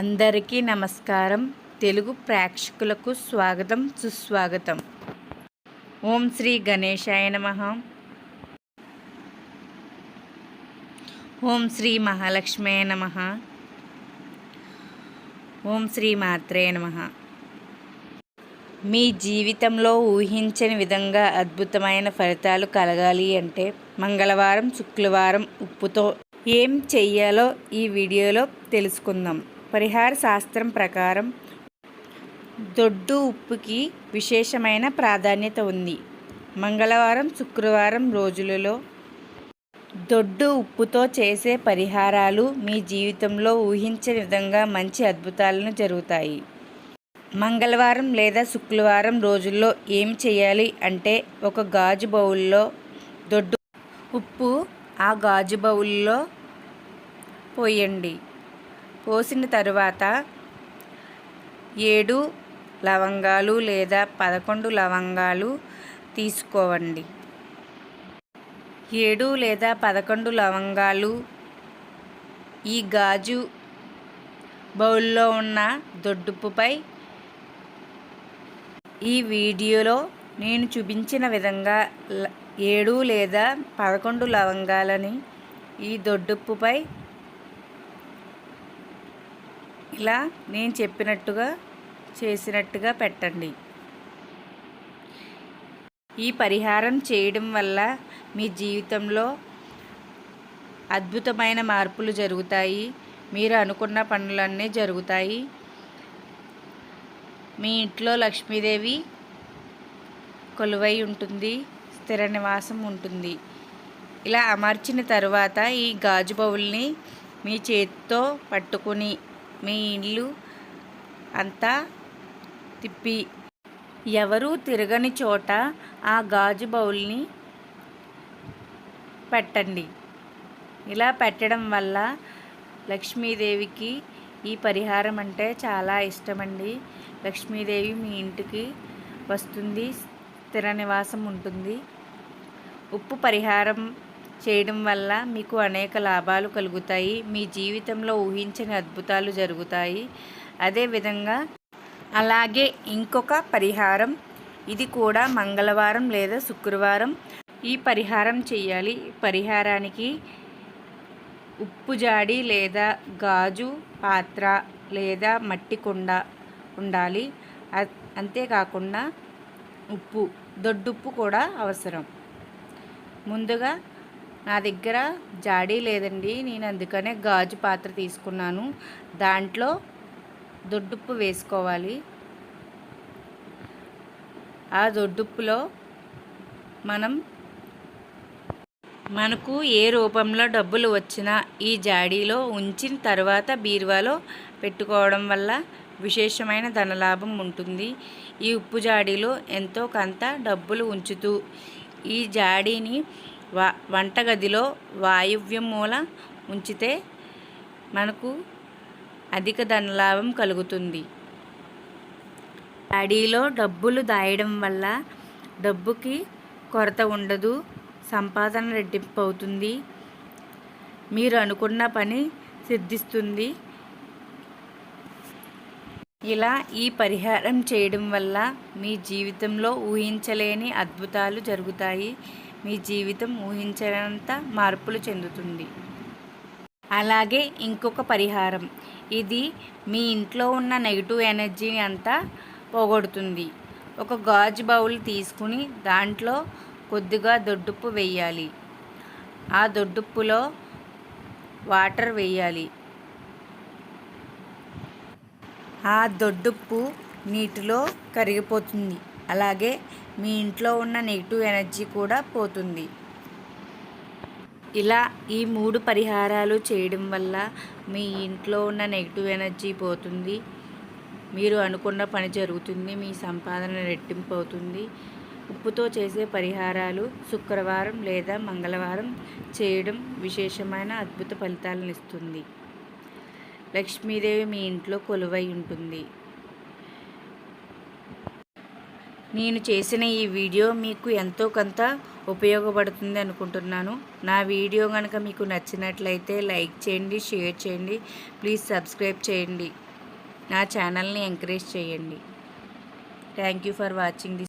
అందరికీ నమస్కారం. తెలుగు ప్రేక్షకులకు స్వాగతం సుస్వాగతం. ఓం శ్రీ గణేశాయ నమ. ఓం శ్రీ మహాలక్ష్మే నమ. ఓం శ్రీ మాత్రే నమ. మీ జీవితంలో ఊహించని విధంగా అద్భుతమైన ఫలితాలు కలగాలి అంటే మంగళవారం శుక్రవారం ఉప్పుతో ఏం చెయ్యాలో ఈ వీడియోలో తెలుసుకుందాం. పరిహార శాస్త్రం ప్రకారం దొడ్డు ఉప్పుకి విశేషమైన ప్రాధాన్యత ఉంది. మంగళవారం శుక్రవారం రోజులలో దొడ్డు ఉప్పుతో చేసే పరిహారాలు మీ జీవితంలో ఊహించే విధంగా మంచి అద్భుతాలను జరుగుతాయి. మంగళవారం లేదా శుక్రవారం రోజుల్లో ఏం చేయాలి అంటే ఒక గాజు బౌల్లో దొడ్డు ఉప్పు ఆ గాజు బౌల్లో పోయండి. పోసిన తరువాత ఏడు లవంగాలు లేదా పదకొండు లవంగాలు తీసుకోవండి. ఏడు లేదా పదకొండు లవంగాలు ఈ గాజు బౌల్లో ఉన్న దొడ్డుప్పుపై ఈ వీడియోలో నేను చూపించిన విధంగా ఏడు లేదా పదకొండు లవంగాలని ఈ దొడ్డుప్పుపై ఇలా నేను చెప్పినట్టుగా చేసినట్టుగా పెట్టండి. ఈ పరిహారం చేయడం వల్ల మీ జీవితంలో అద్భుతమైన మార్పులు జరుగుతాయి. మీరు అనుకున్న పనులన్నీ జరుగుతాయి. మీ ఇంట్లో లక్ష్మీదేవి కొలువై ఉంటుంది స్థిర నివాసం ఉంటుంది. ఇలా అమర్చిన తర్వాత ఈ గాజు బౌల్ని మీ చేతితో పట్టుకుని మీ ఇల్లు అంతా తిప్పి. ఎవరూ తిరగని చోట ఆ గాజు బౌల్ని పెట్టండి. ఇలా పెట్టడం వల్ల లక్ష్మీదేవికి ఈ పరిహారం అంటే చాలా ఇష్టమండి. లక్ష్మీదేవి మీ ఇంటికి వస్తుంది స్థిర నివాసం ఉంటుంది. ఉప్పు పరిహారం చేయడం వల్ల మీకు అనేక లాభాలు కలుగుతాయి. మీ జీవితంలో ఊహించని అద్భుతాలు జరుగుతాయి. అదేవిధంగా అలాగే ఇంకొక పరిహారం. ఇది కూడా మంగళవారం లేదా శుక్రవారం. ఈ పరిహారం చేయాలి. పరిహారానికి ఉప్పు జాడి లేదా గాజు పాత్ర లేదా మట్టి కుండ ఉండాలి. అంతేకాకుండా ఉప్పు దొడ్డుప్పు కూడా అవసరం. ముందుగా నా దగ్గర జాడీ లేదండి. నేను అందుకనే గాజు పాత్ర తీసుకున్నాను. దాంట్లో దొడ్డుప్పు వేసుకోవాలి. ఆ దొడ్డుప్పులో మనం మనకు ఏ రూపంలో డబ్బులు వచ్చినా ఈ జాడీలో ఉంచిన తర్వాత బీరువాలో పెట్టుకోవడం వల్ల విశేషమైన ధనలాభం ఉంటుంది. ఈ ఉప్పు జాడీలో ఎంతో కొంత డబ్బులు ఉంచుతూ ఈ జాడీని వంటగదిలో వాయువ్యం మూల ఉంచితే మనకు అధిక ధనలాభం కలుగుతుంది. జాడీలో డబ్బులు దాయడం వల్ల డబ్బుకి కొరత ఉండదు సంపాదన రెట్టింపు అవుతుంది మీరు అనుకున్న పని సిద్ధిస్తుంది. ఇలా ఈ పరిహారం చేయడం వల్ల మీ జీవితంలో ఊహించలేని అద్భుతాలు జరుగుతాయి. మీ జీవితం ఊహించనంత మార్పులు చెందుతుంది. అలాగే ఇంకొక పరిహారం. ఇది మీ ఇంట్లో ఉన్న నెగిటివ్ ఎనర్జీని అంతా పోగొడుతుంది. ఒక గాజు బౌల్ తీసుకుని దాంట్లో కొద్దిగా దొడ్డుప్పు వేయాలి. ఆ దొడ్డుప్పులో వాటర్ వేయాలి. ఆ దొడ్డుప్పు నీటిలో కరిగిపోతుంది. అలాగే మీ ఇంట్లో ఉన్న నెగిటివ్ ఎనర్జీ కూడా పోతుంది. ఇలా ఈ మూడు పరిహారాలు చేయడం వల్ల మీ ఇంట్లో ఉన్న నెగిటివ్ ఎనర్జీ పోతుంది. మీరు అనుకున్న పని జరుగుతుంది మీ సంపాదన రెట్టింపు అవుతుంది ఉప్పుతో చేసే పరిహారాలు శుక్రవారం లేదా మంగళవారం చేయడం విశేషమైన అద్భుత ఫలితాలను ఇస్తుంది. లక్ష్మీదేవి మీ ఇంట్లో కొలువై ఉంటుంది. నేను చేసిన ఈ వీడియో మీకు ఎంతో కొంత ఉపయోగపడుతుంది అనుకుంటున్నాను. నా వీడియో కనుక మీకు నచ్చినట్లయితే లైక్ చేయండి షేర్ చేయండి ప్లీజ్ సబ్స్క్రైబ్ చేయండి. నా ఛానల్ని ఎంకరేజ్ చేయండి. Thank you for watching this